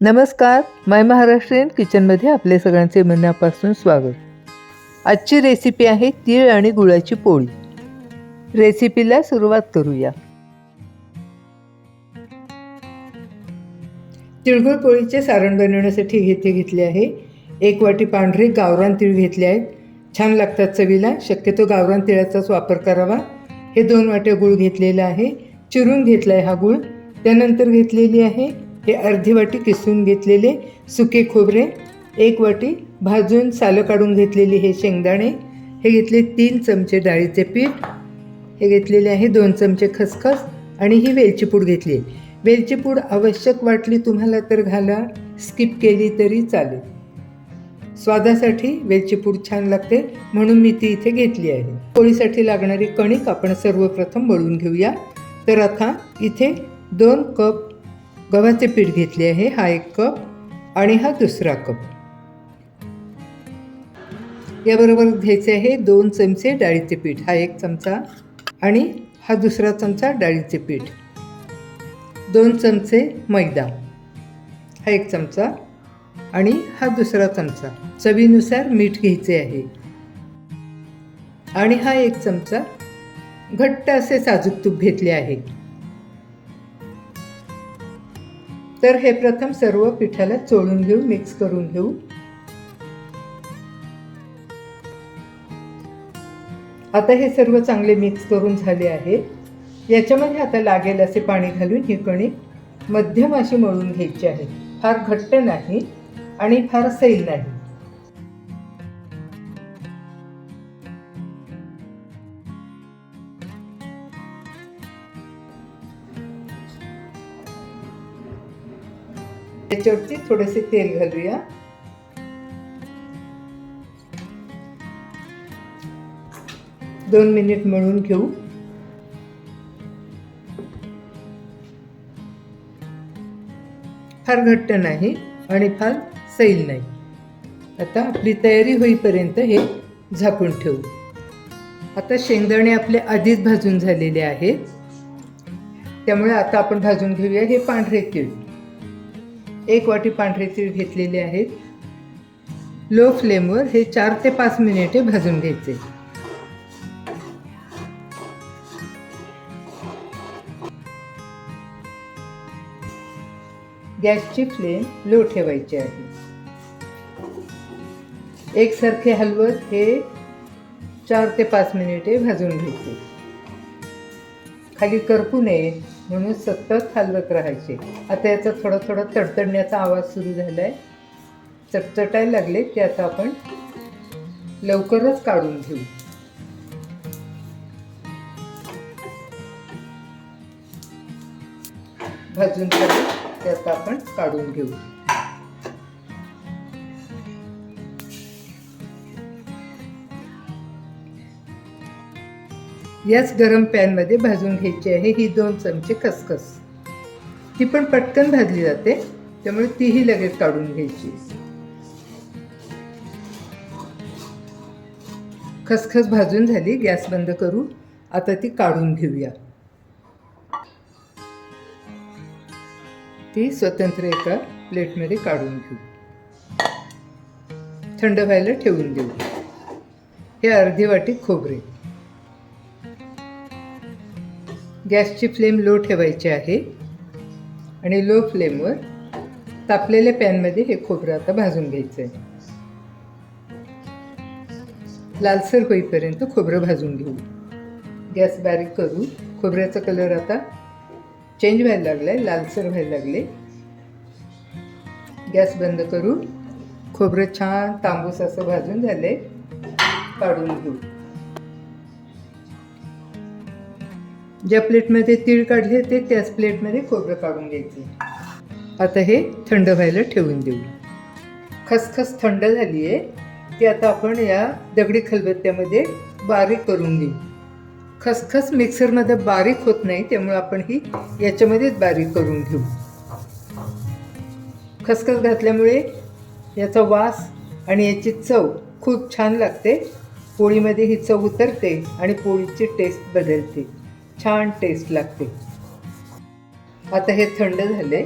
नमस्कार माय महाराष्ट्रीयन किचनमध्ये आपले सगळ्यांचे मनापासून स्वागत. आजची रेसिपी आहे तीळ आणि गुळाची पोळी. रेसिपीला सुरुवात करूया. तिळगुळ पोळीचे सारण बनवण्यासाठी घेते घेतले आहे. एक वाटी पांढरे गावरान तीळ घेतले आहेत. छान लागतात चवीला शक्यतो गावरान तिळाचाच वापर करावा. हे दोन वाट्या गुळ घेतलेला आहे. चिरून घेतला आहे हा गुळ. त्यानंतर घेतलेली आहे हे अर्धी वाटी किसून घेतलेले सुके खोबरे एक वाटी भाजून सालं काढून घेतलेली हे शेंगदाणे हे घेतले तीन चमचे डाळीचे पीठ हे घेतलेले आहे दोन चमचे खसखस आणि ही वेलची पूड घेतली आहे. वेलची पूड आवश्यक वाटली तुम्हाला तर घाला स्किप केली तरी चालेल. स्वादासाठी वेलची पूड छान लागते म्हणून मी ती इथे घेतली आहे. पोळीसाठी लागणारी कणिक आपण सर्वप्रथम मळून घेऊया. तर आता इथे दोन कप गव्हाचे पीठ घेतले आहे हा एक कप आणि हा दुसरा कप. याबरोबर घ्यायचे आहे दोन चमचे डाळीचे पीठ हा एक चमचा आणि हा दुसरा चमचा डाळीचे पीठ. दोन चमचे मैदा हा एक चमचा आणि हा दुसरा चमचा. चवीनुसार मीठ घ्यायचे आहे. आणि हा एक चमचा घट्ट असे साजूक तूप घेतले आहे. तर हे प्रथम सर्व पिठाला चोळून घेऊ मिक्स करून घेऊ. आता हे सर्व चांगले मिक्स करून झाले आहे. याच्यामध्ये आता लागेल असे पाणी घालून ही कणिक मध्यम अशी मळून घ्यायची आहे. फार घट्ट नाही आणि फार सैल नाही. त्याच्यावरती थोडेसे तेल घालूया. दोन मिनिट मळून घेऊ. फार घट्ट नाही आणि फार सैल नाही. आता आपली तयारी होईपर्यंत हे झाकून ठेवू. आता शेंगदाणे आपले आधीच भाजून झालेले आहेत. त्यामुळे आता आपण भाजून घेऊया हे पांढरे तीळ. एक वाटी पांढरे तीळ घेतलेले आहेत. लो फ्लेमवर हे चार ते पाच मिनिटे भाजून घ्यायचे. गॅसची फ्लेम लो ठेवायची आहे. एकसारखे हलवत हे चार ते पाच मिनिटे भाजून घ्यायचे. खाली करपू नये. म्हणून सतत हलवत राहायचे. आता याचा थोडं थोडं तडतडण्याचा आवाज सुरू झाला आहे चटचटायला लागले ते आता आपण लवकरच काढून घेऊ. भाजून झाले ते आता आपण काढून घेऊ. याच गरम पॅनमध्ये भाजून घ्यायची आहे ही दोन चमचे खसखस. ती पण पटकन भाजली जाते त्यामुळे तीही लगेच काढून घ्यायची. खसखस भाजून झाली गॅस बंद करू आता ती काढून घेऊया. ती स्वतंत्र एका प्लेटमध्ये काढून घेऊ. थंड व्हायला ठेवून देऊ. हे अर्धी वाटी खोबरे. गॅसची फ्लेम लो ठेवायची आहे आणि लो फ्लेमवर तापलेल्या पॅनमध्ये हे खोबरं आता भाजून घ्यायचं आहे. लालसर होईपर्यंत खोबरं भाजून घेऊ. गॅस बारीक करू खोबऱ्याचा कलर आता चेंज व्हायला लागला आहे लालसर व्हायला लागले. गॅस बंद करू खोबरं छान तांबूस असं भाजून झालं आहे काढून घेऊ. ज्या प्लेटमध्ये तीळ काढले ते त्याच प्लेटमध्ये खोबरं काढून घ्यायचे. आता हे थंड व्हायला ठेवून देऊ. खसखस थंड झाली आहे ती आता आपण या दगडी खलबत्त्यामध्ये बारीक करून घेऊ. खसखस मिक्सरमध्ये बारीक होत नाही त्यामुळे आपण ही याच्यामध्येच बारीक करून घेऊ. खसखस घातल्यामुळे याचा वास आणि याची चव खूप छान लागते. पोळीमध्ये ही चव उतरते आणि पोळीची टेस्ट बदलते. छान टेस्ट लागते. आता हे थंड झाले.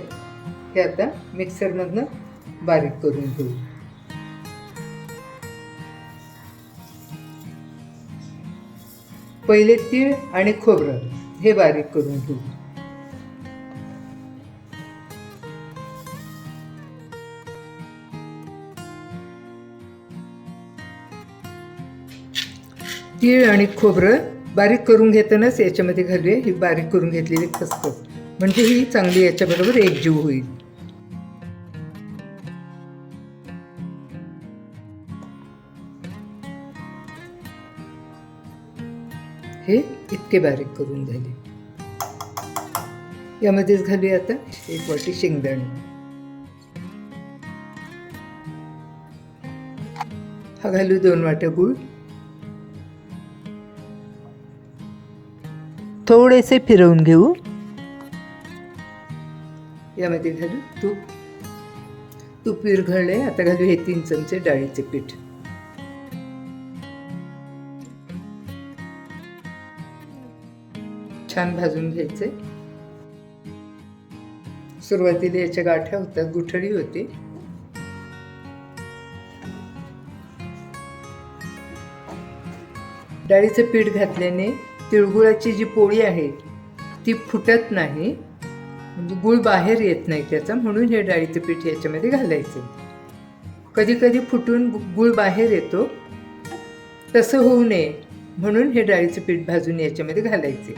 हे आता मिक्सरमधनं बारीक करून घेऊ. पहिले तीळ आणि खोबरं हे बारीक करून घेऊ. तीळ आणि खोबरं बारीक करून घेतानाच याच्यामध्ये घालूया. ही बारीक करून घेतलेली खसखस म्हणजे ही चांगली याच्याबरोबर एकजीव होईल. हे इतके बारीक करून झाले. यामध्येच घालूया आता एक वाटी शेंगदाणे. हा घालू दोन वाट्या गूळ. थोडेसे फिरवून घेऊ. यामध्ये घालू. तूप तूप विरघळले आता घालू हे तीन चमचे डाळीचे पीठ. छान भाजून घ्यायचे. सुरुवातीला याच्या गाठ्या होत्या गुठळी होती. डाळीचं पीठ घातल्याने तिळगुळाची जी पोळी आहे ती फुटत नाही. म्हणजे गुळ बाहेर येत नाही त्याचा म्हणून हे डाळीचं पीठ याच्यामध्ये घालायचं. कधी कधी फुटून गुळ बाहेर येतो. तसं होऊ नये म्हणून हे डाळीचं पीठ भाजून याच्यामध्ये घालायचे.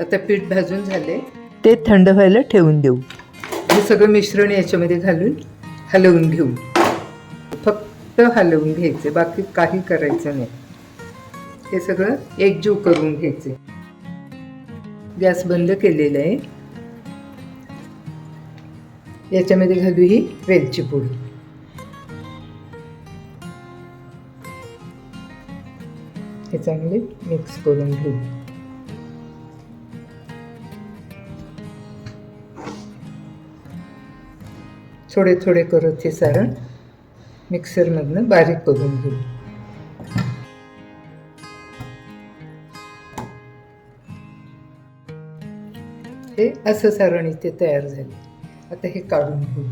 आता पीठ भाजून झाले. ते थंड व्हायला ठेवून देऊ. हे सगळं मिश्रण याच्यामध्ये घालून हलवून घेऊ. फक्त हलवून घ्यायचे बाकी काही करायचं नाही. हे सगळं एकजीव करून घ्यायचे. गॅस बंद केलेला आहे. याच्यामध्ये घालू ही वेलची पोळी हे चांगले मिक्स करून घेऊ. थोडे थोडे करत हे सारण. मिक्सरमधनं बारीक करून घेऊ. हे असं सारण इथे तयार झाले. आता हे काढून घेऊ.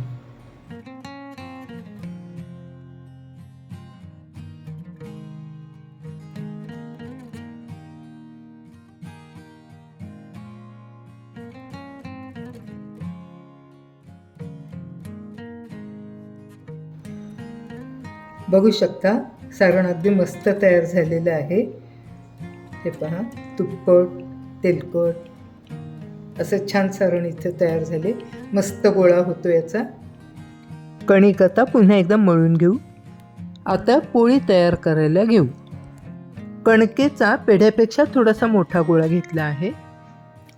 बघू शकता सारण अगदी मस्त तयार झालेलं आहे. हे पहा तुप्पट तेलकट असं छान सारण इथे तयार झाले. मस्त गोळा होतो याचा. कणिक आता पुन्हा एकदा मळून घेऊ. आता पोळी तयार करायला घेऊ. कणकेचा पेढ्यापेक्षा थोडासा मोठा गोळा घेतला आहे.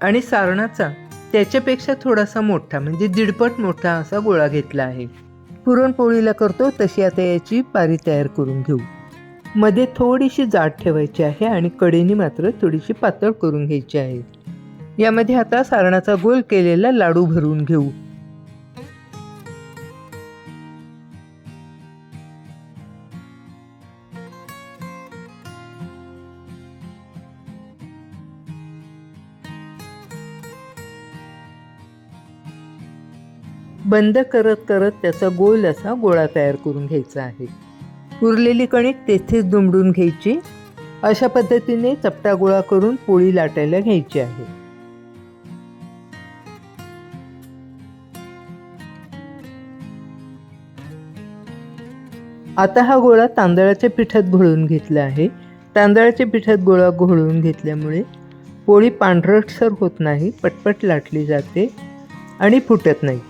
आणि सारणाचा त्याच्यापेक्षा थोडासा मोठा म्हणजे दीडपट मोठा असा गोळा घेतला आहे. पुरणपोळीला करतो तशी आता याची पारी तयार करून घेऊ. मध्ये थोडीशी जाड ठेवायची आहे आणि कडेने मात्र थोडीशी पातळ करून घ्यायची आहे. यामध्ये आता सारणाचा गोल केलेला लाडू भरून घेऊ. बंद करत करत त्याचा गोल असा गोळा तयार करून घ्यायचा आहे. उरलेली कणिक तेथेच दुमडून घ्यायची. अशा पद्धतीने चपटा गोळा करून पोळी लाटायला घ्यायची आहे. आता हा गोळा तांदळाच्या पिठात घोळून घेतला आहे. तांदळाच्या पिठात गोळा घोळून घेतल्यामुळे पोळी पांढरटसर होत नाही पटपट लाटली जाते आणि फुटत नाही.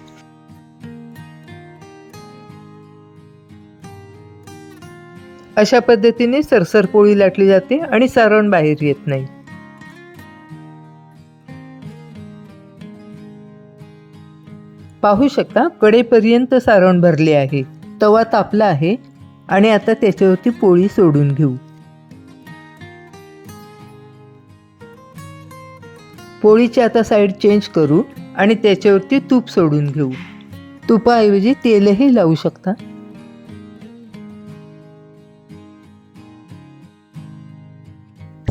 अशा पद्धतीने सरसर पोळी लाटली जाते आणि सारण बाहेर येत नाही. पाहू शकता कडेपर्यंत सारण भरले आहे. तवा तापला आहे आणि आता त्याच्यावरती पोळी सोडून घेऊ. पोळीची आता साईड चेंज करू आणि त्याच्यावरती तूप सोडून घेऊ. तुपाऐवजी तेलही लावू शकता.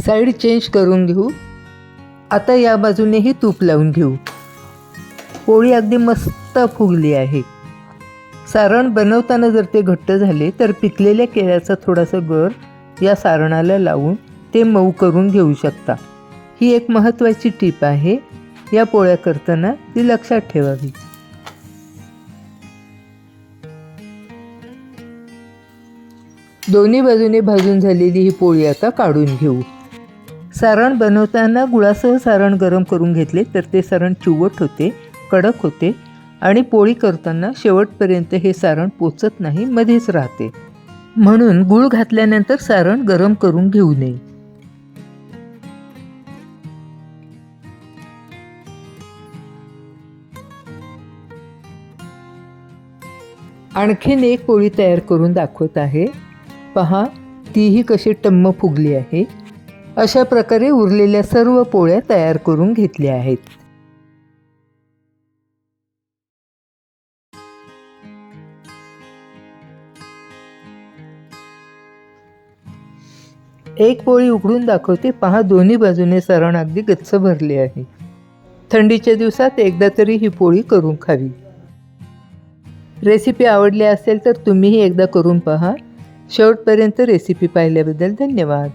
साईड चेंज करून घेऊ. आता या बाजूनेही तूप लावून घेऊ. पोळी अगदी मस्त फुगली आहे. सारण बनवताना जर ते घट्ट झाले तर पिकलेल्या केळ्याचा थोडासा गर या सारणाला लावून ते मऊ करून घेऊ शकता. ही एक महत्त्वाची टीप आहे. या पोळ्या करताना ती लक्षात ठेवावी. दोन्ही बाजूने भाजून झालेली ही पोळी आता काढून घेऊ. सारण बनवताना गुळासह सारण गरम करून घेतले तर ते सारण चिवट होते कडक होते आणि पोळी करताना शेवटपर्यंत हे सारण पोचत नाही मध्येच राहते. म्हणून गुळ घातल्यानंतर सारण गरम करून घेऊ नये. आणखीन एक पोळी तयार करून दाखवत आहे. पहा तीही कशी टम्म फुगली आहे. अशा प्रकारे उरलेल्या सर्व पोळ्या तयार करून घेतल्या आहेत. एक पोळी उघडून दाखवते. पहा दोन्ही बाजूने सरण अगदी गच्च भरले आहे. थंडीच्या दिवसात एकदा तरी ही पोळी करून खावी. रेसिपी आवडली असेल तर तुम्हीही एकदा करून पहा. शेवटपर्यंत रेसिपी पाहिल्याबद्दल धन्यवाद.